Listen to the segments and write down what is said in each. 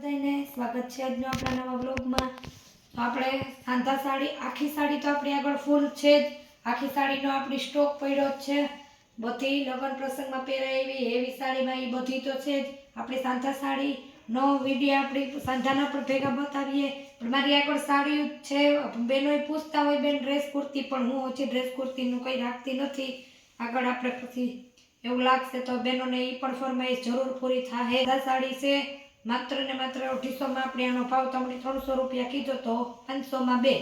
સ્વાગત છે આજનો આપણા નવા બ્લોગમાં તો આપણે સાંધા સાડી, આખી સાડી તો આપણી આગળ ફૂલ છે જ. આખી સાડીનો આપણી સ્ટોક પડ્યો જ છે. બધી લગ્ન પ્રસંગમાં પહેરાય એવી હેવી સાડીમાં એ બધી તો છે જ. આપણી સાંધા સાડી નો વીડિયો આપણી સાંધાના પર ભેગા બતાવીએ. પણ મારી આગળ સાડી છે. બેનોય પૂછતા હોય, બેન ડ્રેસ કુર્તી, પણ હું ઓછી ડ્રેસ કુર્તીનું કંઈ રાખતી નથી. આગળ આપણે પછી એવું લાગશે તો બેનોને એ પણ ફરમાઈશ જરૂર પૂરી થાય સાડી છે. માત્ર ને માત્ર અઢીસોમાં આપણે આનો ભાવ તમને ત્રણસો રૂપિયા કીધો તો પાંચસોમાં બે.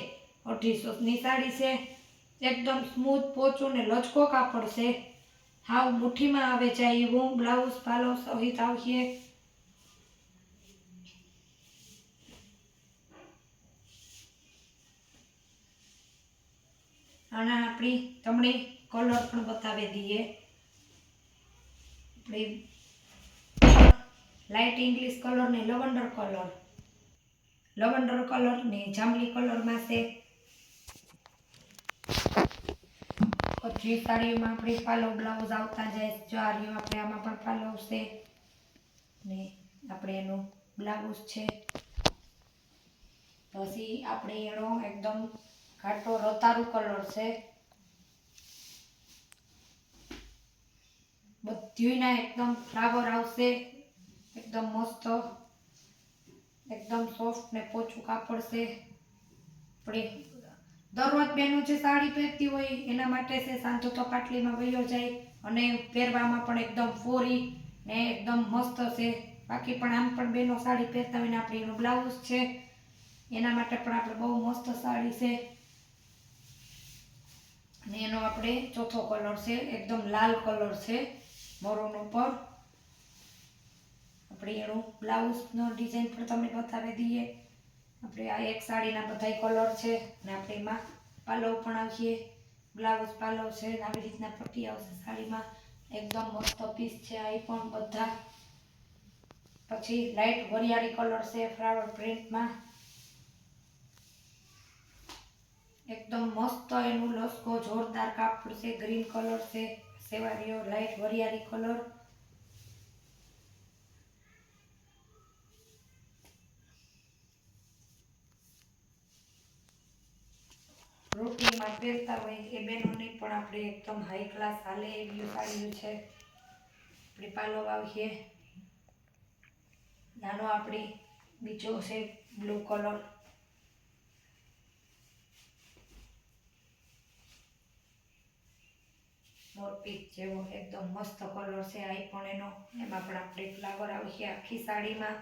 અઢીસોની સાડી છે, એકદમ સ્મૂથ પોચું ને લચકો કાપડ છે. હાવ મુઠ્ઠીમાં આવે જાય એવું બ્લાઉઝ પાલો સહિત આવશે. અને આપણી, તમને કલર પણ બતાવી દઈએ. આપણે લાઇટ ઇંગ્લિશ કલર ને લવંડર કલર લવંડર કલર ને જાંબલી કલરમાં છે. પછી સાડીઓમાં આપણે પાલો બ્લાઉઝ આવતા જાય ચારીઓ આપણે આમાં પણ પાલો છે. ને આપણે એનું બ્લાઉઝ છે. પછી આપણે એનો એકદમ ઘાટો રતારો કલર છે. બધીના એકદમ ફ્લાવર આવશે. એકદમ મસ્ત, એકદમ સોફ્ટ ને પોચું કાપડ છે. આપણે દરરોજ બેનું જે સાડી પહેરતી હોય, એના માટે છે સાંજો તો પાટલીમાં વયો જાય અને પહેરવામાં પણ એકદમ ફોરી ને એકદમ મસ્ત છે. બાકી પણ આમ પણ બેનો સાડી પહેરતા હોય ને આપણે એનું બ્લાઉઝ છે. એના માટે પણ આપણે બહુ મસ્ત સાડી છે. અને એનો આપણે ચોથો કલર છે, એકદમ લાલ કલર છે, મરૂન ઉપર. આપણે એનું બ્લાઉઝનો ડિઝાઇન પણ તમને બતાવી દઈએ. આપણે આ એક સાડીના બધાય કલર છે અને આપણે એમાં પાલવ પણ આવીએ બ્લાઉઝ પાલવ છે અને આવી રીતના પટ્ટી આવશે સાડીમાં. એકદમ મસ્ત પીસ છે આ પણ બધા. પછી લાઇટ વરિયાળી કલર છે ફ્લાવર પ્રિન્ટમાં એકદમ મસ્ત એનું લસકો જોરદાર કાપડ છે ગ્રીન કલર છે સેવારીઓ લાઇટ વરિયાળી કલર રૂટીનમાં પહેરતા હોય એ બહેનોની પણ આપણે એકદમ હાઈ ક્લાસ હાલે એવી સાડીઓ છે. આપણે પાલો વાવીએ. નાનો આપણી, બીજો છે બ્લુ કલર મોરપીચ જેવો એકદમ મસ્ત કલર છે આ પણ એનો. એમાં પણ આપણે ફ્લાવર આવશે આખી સાડીમાં.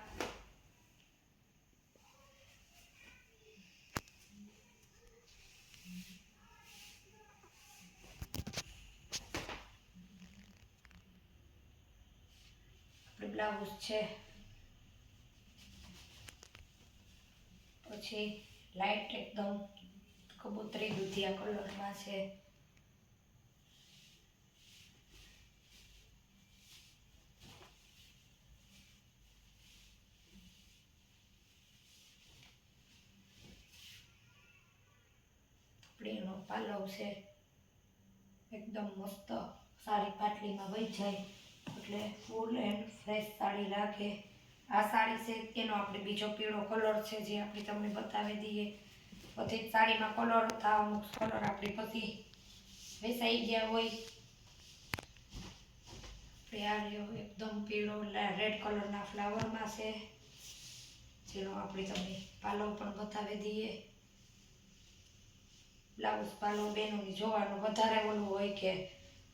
બ્લાઉઝ છે. પછી લાઇટ એકદમ કબૂતરી દૂધિયા કલરમાં છે. પાલવ છે. એકદમ મસ્ત સારી પાટલીમાં વહી જાય. એટલે ફૂલ એન્ડ ફ્રેશ સાડી રાખે. આ સાડી છે એનો આપણે બીજો પીળો કલર છે જે આપણે તમને બતાવી દઈએ. બધી સાડીમાં કલર હતા અમુક કલર આપણે પછી વેસાઈ ગયા હોય. આ એકદમ પીળો રેડ કલરના ફ્લાવરમાં છે. જેનો આપણે તમને પાલવ પણ બતાવી દઈએ. બ્લાઉઝ પાલો બહેનોની જોવાનું વધારે ઓલું હોય કે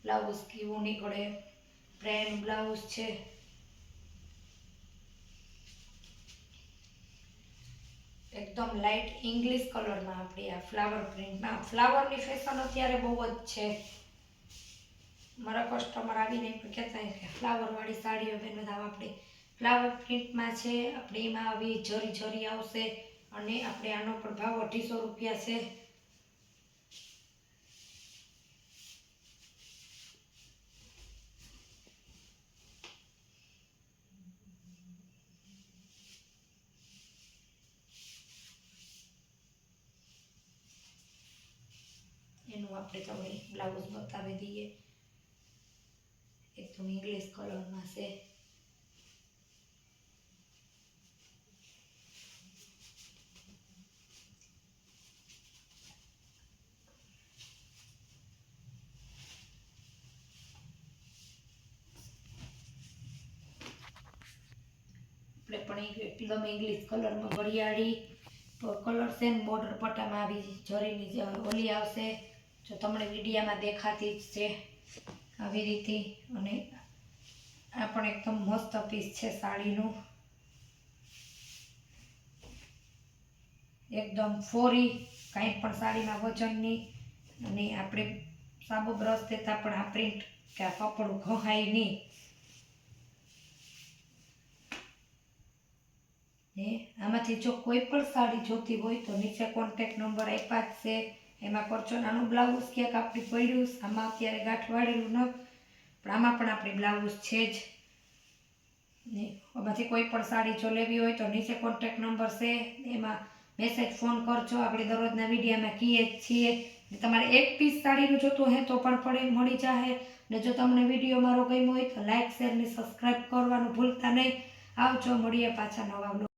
બ્લાઉઝ કેવું નીકળે. પ્લેન બ્લાઉઝ છે. એકદમ લાઇટ ઇંગ્લિશ કલરમાં આપણી આ ફ્લાવર પ્રિન્ટમાં ફ્લાવરની ફેશન અત્યારે બહુ જ છે. મારા કસ્ટમર આવીને પણ કહેતા કે ફ્લાવરવાળી સાડીઓ બેન બધા આપણી ફ્લાવર પ્રિન્ટમાં છે. આપણે એમાં આવી જરી જરી આવશે અને આપણે આનો પણ ભાવ અઢીસો રૂપિયા છે. એનું આપણે તમને બ્લાઉઝ બતાવી દઈએ. એકદમ ઇંગ્લિશ કલરમાં છે. આપણે પણ એકદમ ઇંગ્લિશ કલરમાં ઘડિયાળી. કલર સેમ બોર્ડર પટ્ટામાં આવી જરીની ઓલી આવશે. જો તમને વિડીયામાં દેખાતી જ છે આવી રીતે અને આ પણ એકદમ મસ્ત પીસ છે સાડીનું. એકદમ ફોરી, કાંઈ પણ સાડીમાં વજનની. અને આપણે સાબુ બ્રશ દેતા પણ આ પ્રિન્ટ કે આ કપડું ઘહાય નહીં. ને આમાંથી જો કોઈ પણ સાડી જોતી હોય તો નીચે કોન્ટેક્ટ નંબર આપ્યા જ છે. એમાં કરજો નાનું બ્લાઉઝ ક્યાંક આપણે પડ્યું આમાં અત્યારે ગાંઠવાળેલું ન પણ આમાં પણ આપણી બ્લાઉઝ છે જ. આમાંથી કોઈ પણ સાડી જો લેવી હોય તો નીચે કોન્ટેક્ટ નંબર છે, એમાં મેસેજ ફોન કરજો, આપણે દરરોજના વિડીયામાં કહીએ છીએ. તમારે એક પીસ સાડીનું જોતું હોય તો પણ પડે મળી જાહે. ને જો તમને વીડિયો મારો ગમ્યો હોય તો લાઇક શેર ને સબસ્ક્રાઈબ કરવાનું ભૂલતા નહીં. આવજો, મળીએ પાછા નવા